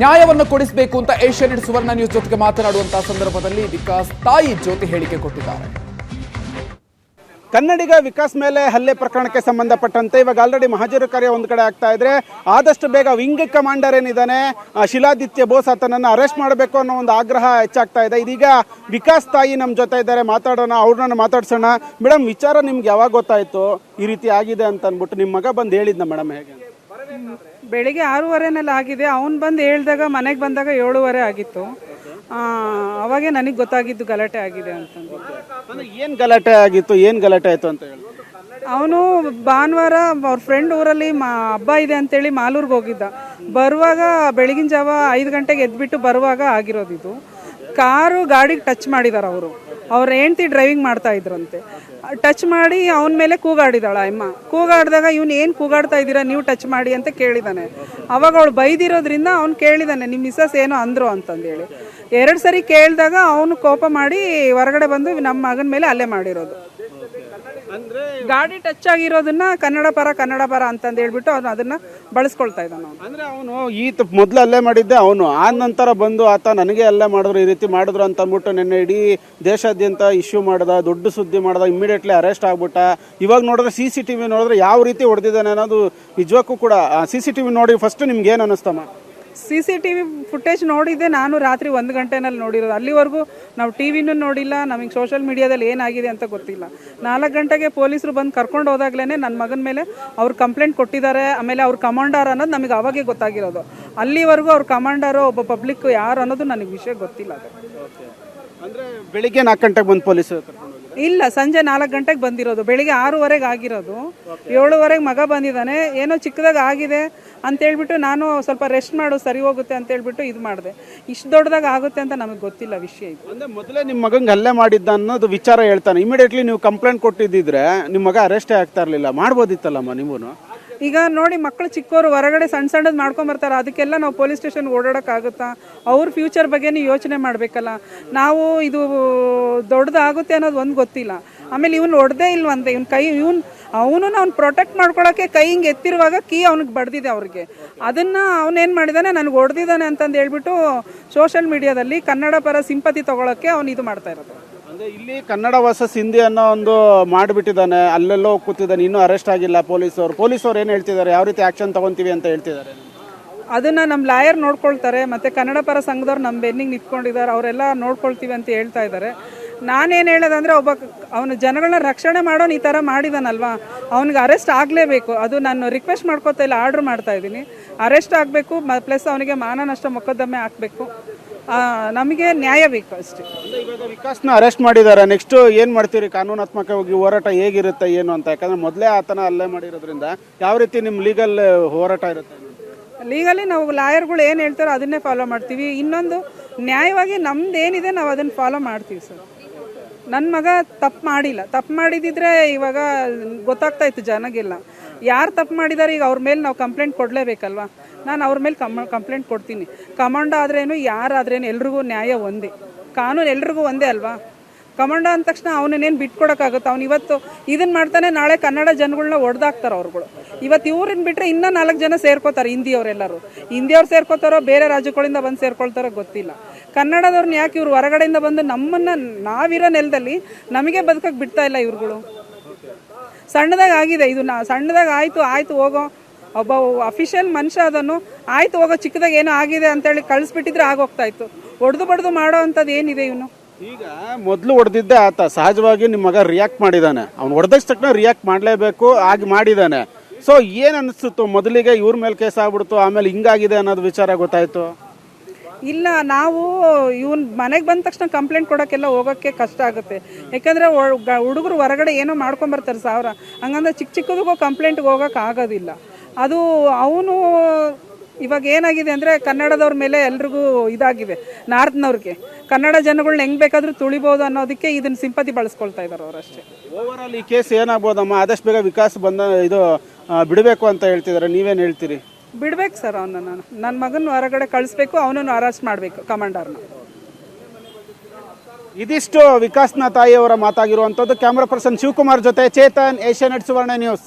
ನ್ಯಾಯವನ್ನು ಕೊಡಿಸಬೇಕು ಅಂತ ಏಷ್ಯಾನೆಟ್ ಸುವರ್ಣ ನ್ಯೂಸ್ ಜೊತೆಗೆ ಮಾತನಾಡುವಂತಹ ಸಂದರ್ಭದಲ್ಲಿ ವಿಕಾಸ್ ತಾಯಿ ಜ್ಯೋತಿ ಹೇಳಿಕೆ ಕೊಟ್ಟಿದ್ದಾರೆ. ಕನ್ನಡಿಗ ವಿಕಾಸ್ ಮೇಲೆ ಹಲ್ಲೆ ಪ್ರಕರಣಕ್ಕೆ ಸಂಬಂಧಪಟ್ಟಂತೆ ಇವಾಗ ಆಲ್ರೆಡಿ ಮಹಾಜರು ಕಾರ್ಯ ಒಂದು ಕಡೆ ಆಗ್ತಾ ಇದ್ರೆ ಆದಷ್ಟು ಬೇಗ ವಿಂಗ್ ಕಮಾಂಡರ್ ಏನಿದ್ದಾನೆ ಶಿಲಾದಿತ್ಯ ಬೋಸ್ ಆತನನ್ನು ಅರೆಸ್ಟ್ ಮಾಡಬೇಕು ಅನ್ನೋ ಒಂದು ಆಗ್ರಹ ಹೆಚ್ಚಾಗ್ತಾ ಇದೆ. ಇದೀಗ ವಿಕಾಸ್ ತಾಯಿ ನಮ್ಮ ಜೊತೆ ಇದ್ದಾರೆ, ಮಾತಾಡೋಣ, ಅವ್ರನ್ನ ಮಾತಾಡ್ಸೋಣ. ಮೇಡಮ್ ವಿಚಾರ ನಿಮ್ಗೆ ಯಾವಾಗ ಗೊತ್ತಾಯಿತು? ಈ ರೀತಿ ಆಗಿದೆ ಅಂತ ಅಂದ್ಬಿಟ್ಟು ನಿಮ್ಮ ಮಗ ಬಂದು ಹೇಳಿದ್ನ ಮೇಡಮ್ ಹೇಗೆ ಬೆಳಿಗ್ಗೆ ಆರೂವರೆನಲ್ಲಿ ಆಗಿದೆ. ಅವ್ನು ಬಂದು ಹೇಳ್ದಾಗ ಮನೆಗೆ ಬಂದಾಗ ಏಳುವರೆ ಆಗಿತ್ತು. ಅವಾಗೆ ನನಗೆ ಗೊತ್ತಾಗಿದ್ದು ಗಲಾಟೆ ಆಗಿದೆ ಅಂತಂದು. ಅಂದ್ರೆ ಏನ್ ಗಲಾಟೆ ಆಗಿತ್ತು ಏನು ಗಲಾಟೆ ಆಯ್ತು ಅಂತ ಹೇಳಿ? ಅವನು ಭಾನುವಾರ ಅವ್ರ ಫ್ರೆಂಡ್ ಊರಲ್ಲಿ ಮಾ ಹಬ್ಬ ಇದೆ ಅಂತೇಳಿ ಮಾಲೂರ್ಗೆ ಹೋಗಿದ್ದ. ಬರುವಾಗ ಬೆಳಗಿನ ಜಾವ ಐದು ಗಂಟೆಗೆ ಎದ್ಬಿಟ್ಟು ಬರುವಾಗ ಆಗಿರೋದಿದು. ಕಾರು ಗಾಡಿಗೆ ಟಚ್ ಮಾಡಿದಾರೆ ಅವರು. ಅವ್ರ ಹೆಂಡ್ತಿ ಡ್ರೈವಿಂಗ್ ಮಾಡ್ತಾ ಇದ್ರಂತೆ. ಟಚ್ ಮಾಡಿ ಅವನ ಮೇಲೆ ಕೂಗಾಡಿದಾಳ ಅಮ್ಮ. ಕೂಗಾಡಿದಾಗ ಇವನು ಏನು ಕೂಗಾಡ್ತಾ ಇದ್ದೀರಾ, ನೀವು ಟಚ್ ಮಾಡಿ ಅಂತ ಕೇಳಿದಾನೆ. ಅವಾಗ ಅವಳು ಬೈದಿರೋದ್ರಿಂದ ಅವ್ನು ಕೇಳಿದಾನೆ ನಿಮ್ಮ ಮಿಸಸ್ ಏನೋ ಅಂದ್ರು ಅಂತಂದೇಳಿ. ಎರಡು ಸರಿ ಕೇಳಿದಾಗ ಅವನು ಕೋಪ ಮಾಡಿ ಹೊರಗಡೆ ಬಂದು ನಮ್ಮ ಮಗನ ಮೇಲೆ ಅಲ್ಲೇ ಮಾಡಿರೋದು. ಗಾಡಿ ಟಚ್ ಆಗಿರೋದನ್ನ ಕನ್ನಡ ಪರ ಕನ್ನಡ ಪರ ಅಂತಂದು ಹೇಳ್ಬಿಟ್ಟು ಅವ್ನು ಅದನ್ನ ಬಳಸ್ಕೊಳ್ತಾ ಇದ್ದಾನ ಅವನು. ಅಂದ್ರೆ ಅವನು ಈ ಮೊದ್ಲು ಅಲ್ಲೇ ಮಾಡಿದ್ದೆ ಅವನು ಆ ನಂತರ ಬಂದು ಆತ ನನಗೆ ಅಲ್ಲೇ ಮಾಡಿದ್ರು ಈ ರೀತಿ ಮಾಡಿದ್ರು ಅಂತ ಅಂದ್ಬಿಟ್ಟು ನಿನ್ನೆ ಇಡೀ ದೇಶಾದ್ಯಂತ ಇಶ್ಯೂ ಮಾಡ್ದ ದೊಡ್ಡ ಸುದ್ದಿ ಮಾಡ್ದ ಇಮಿಡಿಯೇಟ್ಲಿ ಅರೆಸ್ಟ್ ಆಗ್ಬಿಟ್ಟ. ಇವಾಗ ನೋಡಿದ್ರೆ ಸಿ ಸಿ ಟಿ ವಿ ನೋಡಿದ್ರೆ ಯಾವ ರೀತಿ ಹೊಡೆದಿದ್ದಾನೆ ಅನ್ನೋದು ನಿಜಕ್ಕೂ ಕೂಡ ಸಿ ಸಿ ಟಿ ವಿ ನೋಡಿ ಫಸ್ಟ್ ನಿಮ್ಗೆ ಏನು ಅನಿಸ್ತಮ್ಮ C C T V footage ನೋಡಿದ್ದೆ. ನಾನು ರಾತ್ರಿ ಒಂದು ಗಂಟೆನಲ್ಲಿ ನೋಡಿರೋದು. ಅಲ್ಲಿವರೆಗೂ ನಾವು ಟಿ ವಿನೂ ನೋಡಿಲ್ಲ, ನಮಗೆ ಸೋಷಿಯಲ್ ಮೀಡಿಯಾದಲ್ಲಿ ಏನಾಗಿದೆ ಅಂತ ಗೊತ್ತಿಲ್ಲ. ನಾಲ್ಕು ಗಂಟೆಗೆ ಪೊಲೀಸರು ಬಂದು ಕರ್ಕೊಂಡು ಹೋದಾಗ್ಲೇ ನನ್ನ ಮಗನ ಮೇಲೆ ಅವ್ರು ಕಂಪ್ಲೇಂಟ್ ಕೊಟ್ಟಿದ್ದಾರೆ. ಆಮೇಲೆ ಅವ್ರ ಕಮಾಂಡರ್ ಅನ್ನೋದು ನಮಗೆ ಅವಾಗೇ ಗೊತ್ತಾಗಿರೋದು. ಅಲ್ಲಿವರೆಗೂ ಅವ್ರ ಕಮಾಂಡರು ಒಬ್ಬ ಪಬ್ಲಿಕ್ ಯಾರು ಅನ್ನೋದು ನನಗೆ ವಿಷಯ ಗೊತ್ತಿಲ್ಲ ಅಂದರೆ ಬೆಳಿಗ್ಗೆ ನಾಲ್ಕು ಗಂಟೆಗೆ ಬಂದು ಪೊಲೀಸ್ ಇಲ್ಲ, ಸಂಜೆ ನಾಲ್ಕು ಗಂಟೆಗೆ ಬಂದಿರೋದು. ಬೆಳಿಗ್ಗೆ ಆರೂವರೆಗೆ ಆಗಿರೋದು. ಏಳುವರೆಗೆ ಮಗ ಬಂದಿದ್ದಾನೆ. ಏನೋ ಚಿಕ್ಕದಾಗ ಆಗಿದೆ ಅಂತ ಹೇಳ್ಬಿಟ್ಟು ನಾನು ಸ್ವಲ್ಪ ರೆಸ್ಟ್ ಮಾಡು, ಸರಿ ಹೋಗುತ್ತೆ ಅಂತ ಹೇಳ್ಬಿಟ್ಟು ಇದು ಮಾಡಿದೆ. ಇಷ್ಟು ದೊಡ್ಡದಾಗ ಆಗುತ್ತೆ ಅಂತ ನಮಗೆ ಗೊತ್ತಿಲ್ಲ ವಿಷಯ ಇದು. ಅಂದ್ರೆ ಮೊದಲೇ ನಿಮ್ಮ ಮಗಂಗೆ ಹಲ್ಲೆ ಮಾಡಿದ್ದ ಅನ್ನೋದು ವಿಚಾರ ಹೇಳ್ತಾನೆ. ಇಮಿಡಿಯೇಟ್ಲಿ ನೀವು ಕಂಪ್ಲೇಂಟ್ ಕೊಟ್ಟಿದ್ದಿದ್ರೆ ನಿಮ್ಮ ಮಗ ಅರೆಸ್ಟೇ ಆಗ್ತಾ ಇರಲಿಲ್ಲ. ಮಾಡ್ಬೋದಿತ್ತಲ್ಲಮ್ಮ ನೀವು ಈಗ ನೋಡಿ ಮಕ್ಕಳು ಚಿಕ್ಕವರು ಹೊರಗಡೆ ಸಣ್ಣ ಸಣ್ಣದು ಮಾಡ್ಕೊಂಬರ್ತಾರೆ ಅದಕ್ಕೆಲ್ಲ ನಾವು ಪೊಲೀಸ್ ಸ್ಟೇಷನ್ ಓಡಾಡೋಕ್ಕಾಗುತ್ತಾ ಅವ್ರ ಫ್ಯೂಚರ್ ಬಗ್ಗೆ ಯೋಚನೆ ಮಾಡಬೇಕಲ್ಲ. ನಾವು ಇದು ದೊಡ್ಡದಾಗುತ್ತೆ ಅನ್ನೋದು ಒಂದು ಗೊತ್ತಿಲ್ಲ. ಆಮೇಲೆ ಇವ್ನು ಹೊಡೆದೇ ಇಲ್ವಂತೆ. ಇವ್ನ ಕೈ, ಇವ್ನು ಅವನು ಅವ್ನು ಪ್ರೊಟೆಕ್ಟ್ ಮಾಡ್ಕೊಳಕ್ಕೆ ಕೈ ಹಿಂಗೆ ಎತ್ತಿರುವಾಗ ಕೀ ಅವ್ನಿಗೆ ಬಡ್ದಿದೆ ಅವ್ರಿಗೆ. ಅದನ್ನ ಅವನೇನು ಮಾಡಿದಾನೆ? ನನಗೆ ಹೊಡೆದಿದ್ದಾನೆ ಅಂತಂದು ಹೇಳ್ಬಿಟ್ಟು ಸೋಷಿಯಲ್ ಮೀಡಿಯಾದಲ್ಲಿ ಕನ್ನಡ ಪರ ಸಿಂಪತಿ ತಗೊಳಕ್ಕೆ ಅವ್ನು ಇದು ಮಾಡ್ತಾ ಇರೋದು. ಅಂದ್ರೆ ಇಲ್ಲಿ ಕನ್ನಡ ವರ್ಸಸ್ ಹಿಂದಿ ಅನ್ನೋ ಒಂದು ಮಾಡಿಬಿಟ್ಟಿದ್ದಾನೆ, ಅಲ್ಲೆಲ್ಲೋ ಕೂತಿದ್ದಾನೆ, ಇನ್ನೂ ಅರೆಸ್ಟ್ ಆಗಿಲ್ಲ ಪೊಲೀಸರು ಪೊಲೀಸವ್ರು ಏನು ಹೇಳ್ತಿದ್ದಾರೆ? ಯಾವ ರೀತಿ ಆಕ್ಷನ್ ತಗೊಂತೀವಿ ಅಂತ ಹೇಳ್ತಿದ್ದಾರೆ? ಅದನ್ನ ನಮ್ಮ ಲಾಯರ್ ನೋಡ್ಕೊಳ್ತಾರೆ, ಮತ್ತೆ ಕನ್ನಡ ಪರ ಸಂಘದವ್ರು ನಮ್ಮ ಬೆನ್ನಿಗೆ ನಿಂತ್ಕೊಂಡಿದ್ದಾರೆ, ಅವರೆಲ್ಲ ನೋಡ್ಕೊಳ್ತೀವಿ ಅಂತ ಹೇಳ್ತಾ ಇದ್ದಾರೆ. ನಾನೇನು ಹೇಳೋದಂದ್ರೆ ಒಬ್ಬ ಅವನು ಜನಗಳನ್ನ ರಕ್ಷಣೆ ಮಾಡೋನು ಈ ಥರ ಮಾಡಿದಾನಲ್ವಾ? ಅವ್ನಿಗೆ ಅರೆಸ್ಟ್ ಆಗಲೇಬೇಕು. ಅದು ನಾನು ರಿಕ್ವೆಸ್ಟ್ ಮಾಡ್ಕೋತಾ ಇಲ್ಲ, ಆರ್ಡ್ರ್ ಮಾಡ್ತಾ ಇದ್ದೀನಿ. ಅರೆಸ್ಟ್ ಆಗಬೇಕು ಪ್ಲಸ್ ಅವನಿಗೆ ಮಾನನಷ್ಟ ಮೊಕದ್ದಮೆ ಹಾಕಬೇಕು. ನಮಗೆ ನ್ಯಾಯ ಬೇಕು ಅಷ್ಟೇ. ವಿಕಾಸ್ನ ಅರೆಸ್ಟ್ ಮಾಡಿದ್ದಾರೆ ನೆಕ್ಸ್ಟ್ ಏನು ಮಾಡ್ತೀರಿ? ಕಾನೂನಾತ್ಮಕವಾಗಿ ಹೋರಾಟ ಹೇಗಿರುತ್ತೆ ಏನು ಅಂತ? ಯಾಕಂದ್ರೆ ಮೊದಲೇ ಆತನ ಅಲ್ಲೇ ಮಾಡಿರೋದ್ರಿಂದ ಯಾವ ರೀತಿ ನಿಮ್ಮ ಲೀಗಲ್ ಹೋರಾಟ ಇರುತ್ತೆ? ಲೀಗಲಿ ನಾವು ಲಾಯರ್ಗಳು ಏನು ಹೇಳ್ತಾರೋ ಅದನ್ನೇ ಫಾಲೋ ಮಾಡ್ತೀವಿ. ಇನ್ನೊಂದು ನ್ಯಾಯವಾಗಿ ನಮ್ದು ಏನಿದೆ ನಾವು ಅದನ್ನು ಫಾಲೋ ಮಾಡ್ತೀವಿ ಸರ್. ನನ್ನ ಮಗ ತಪ್ಪು ಮಾಡಿಲ್ಲ. ತಪ್ಪು ಮಾಡಿದಿದ್ರೆ ಇವಾಗ ಗೊತ್ತಾಗ್ತಾ ಇತ್ತು ಜನಗೆಲ್ಲ. ಯಾರು ತಪ್ಪು ಮಾಡಿದ್ದಾರೆ ಈಗ ಅವ್ರ ಮೇಲೆ ನಾವು ಕಂಪ್ಲೇಂಟ್ ಕೊಡಲೇಬೇಕಲ್ವಾ? ನಾನು ಅವ್ರ ಮೇಲೆ ಕಮ್ ಕಂಪ್ಲೇಂಟ್ ಕೊಡ್ತೀನಿ. ಕಮಾಂಡ್ ಆದ್ರೇನು ಯಾರಾದ್ರೇನು ಎಲ್ರಿಗೂ ನ್ಯಾಯ ಒಂದೇ. ಕಾನೂನು ಎಲ್ರಿಗೂ ಒಂದೇ ಅಲ್ವಾ? ಕಮಾಂಡ ಅಂದ ತಕ್ಷಣ ಅವನೇನು ಬಿಟ್ಕೊಡೋಕ್ಕಾಗುತ್ತೆ? ಅವ್ನು ಇವತ್ತು ಇದನ್ನ ಮಾಡ್ತಾನೆ, ನಾಳೆ ಕನ್ನಡ ಜನಗಳನ್ನ ಒಡ್ದಾಕ್ತಾರೆ ಅವ್ರುಗಳು. ಇವತ್ತು ಇವ್ರನ್ನ ಬಿಟ್ಟರೆ ಇನ್ನೂ ನಾಲ್ಕು ಜನ ಸೇರ್ಕೋತಾರೆ, ಹಿಂದಿಯವರೆಲ್ಲರೂ. ಹಿಂದಿಯವ್ರು ಸೇರ್ಕೋತಾರೋ, ಬೇರೆ ರಾಜ್ಯಗಳಿಂದ ಬಂದು ಸೇರ್ಕೊಳ್ತಾರೋ ಗೊತ್ತಿಲ್ಲ. ಕನ್ನಡದವ್ರನ್ನ ಯಾಕೆ ಇವ್ರು ಹೊರಗಡೆಯಿಂದ ಬಂದು ನಮ್ಮನ್ನು ನಾವಿರೋ ನೆಲದಲ್ಲಿ ನಮಗೆ ಬದುಕಕ್ಕೆ ಬಿಡ್ತಾ ಇಲ್ಲ ಇವ್ರುಗಳು? ಸಣ್ಣದಾಗ ಆಗಿದೆ ಇದು ನಾ, ಸಣ್ಣದಾಗ ಆಯಿತು ಆಯಿತು ಹೋಗೋ. ಒಬ್ಬ ಅಫಿಷಿಯಲ್ ಮನುಷ್ಯ ಅದನ್ನು ಆಯಿತು ಹೋಗೋ, ಚಿಕ್ಕದಾಗ ಏನೋ ಆಗಿದೆ ಅಂತೇಳಿ ಕಳಿಸ್ಬಿಟ್ಟಿದ್ರೆ ಆಗೋಗ್ತಾ ಇತ್ತು. ಹೊಡೆದು ಬಡ್ದು ಮಾಡೋ ಅಂಥದ್ದು ಏನಿದೆ ಇವನು? ಈಗ ಮೊದಲು ಹೊಡೆದಿದ್ದೆ ಆತ. ಸಹಜವಾಗಿ ನಿಮ್ಮ ಮಗ ರಿಯಾಕ್ಟ್ ಮಾಡಿದ್ದಾನೆ ಅವ್ನು ಹೊಡೆದಷ್ಟು ತಕ್ಷಣ ರಿಯಾಕ್ಟ್ ಮಾಡಲೇಬೇಕು, ಆಗಿ ಮಾಡಿದ್ದಾನೆ ಸೊ ಏನು ಅನಿಸ್ತಿತ್ತು? ಮೊದಲಿಗೆ ಇವ್ರ ಮೇಲೆ ಕೇಸ್ ಆಗ್ಬಿಡ್ತು, ಆಮೇಲೆ ಹಿಂಗಾಗಿದೆ ಅನ್ನೋದು ವಿಚಾರ ಗೊತ್ತಾಯ್ತು? ಇಲ್ಲ, ನಾವು ಇವನ್ ಮನೆಗೆ ಬಂದ ತಕ್ಷಣ ಕಂಪ್ಲೇಂಟ್ ಕೊಡೋಕ್ಕೆಲ್ಲ ಹೋಗೋಕ್ಕೆ ಕಷ್ಟ ಆಗುತ್ತೆ. ಯಾಕಂದರೆ ಹುಡುಗರು ಹೊರಗಡೆ ಏನೋ ಮಾಡ್ಕೊಂಬರ್ತಾರೆ ಸಾವಿರ. ಹಂಗಂದ್ರೆ ಚಿಕ್ಕ ಚಿಕ್ಕದಕ್ಕೂ ಕಂಪ್ಲೇಂಟ್ಗೆ ಹೋಗೋಕೆ ಆಗೋದಿಲ್ಲ. ಅದು ಅವನು ಇವಾಗ ಏನಾಗಿದೆ ಅಂದರೆ ಕನ್ನಡದವ್ರ ಮೇಲೆ ಎಲ್ರಿಗೂ ಇದಾಗಿದೆ ನಾರ್ತ್ನವ್ರಿಗೆ ಕನ್ನಡ ಜನಗಳನ್ನ ಹೆಂಗ್ ಬೇಕಾದರೂ ತುಳಿಬಹುದು ಅನ್ನೋದಕ್ಕೆ ಇದನ್ನ ಸಿಂಪತಿ ಬಳಸ್ಕೊಳ್ತಾ ಇದ್ದಾರೆ ಅವರಷ್ಟೇ ಓವರ್ ಆಲ್ ಈ ಕೇಸ್ ಏನಾಗ್ಬೋದಮ್ಮ? ಆದಷ್ಟು ಬೇಗ ವಿಕಾಸ್ ಬಂದ ಇದು ಬಿಡಬೇಕು ಅಂತ ಹೇಳ್ತಿದ್ದಾರೆ ನೀವೇನು ಹೇಳ್ತೀರಿ? ಬಿಡ್ಬೇಕು ಸರ್ ಅವನ ನಾನು. ನನ್ನ ಮಗನ ಹೊರಗಡೆ ಕಳಿಸ್ಬೇಕು ಅವನನ್ನು ಅರೆಸ್ಟ್ ಮಾಡಬೇಕು ಕಮಾಂಡರ್ನ. ಇದಿಷ್ಟು ವಿಕಾಸ್ನ ತಾಯಿಯವರ ಮಾತಾಗಿರುವಂಥದ್ದು. ಕ್ಯಾಮ್ರಾ ಪರ್ಸನ್ ಶಿವಕುಮಾರ್ ಜೊತೆ Chetan Asianet Suvarna news.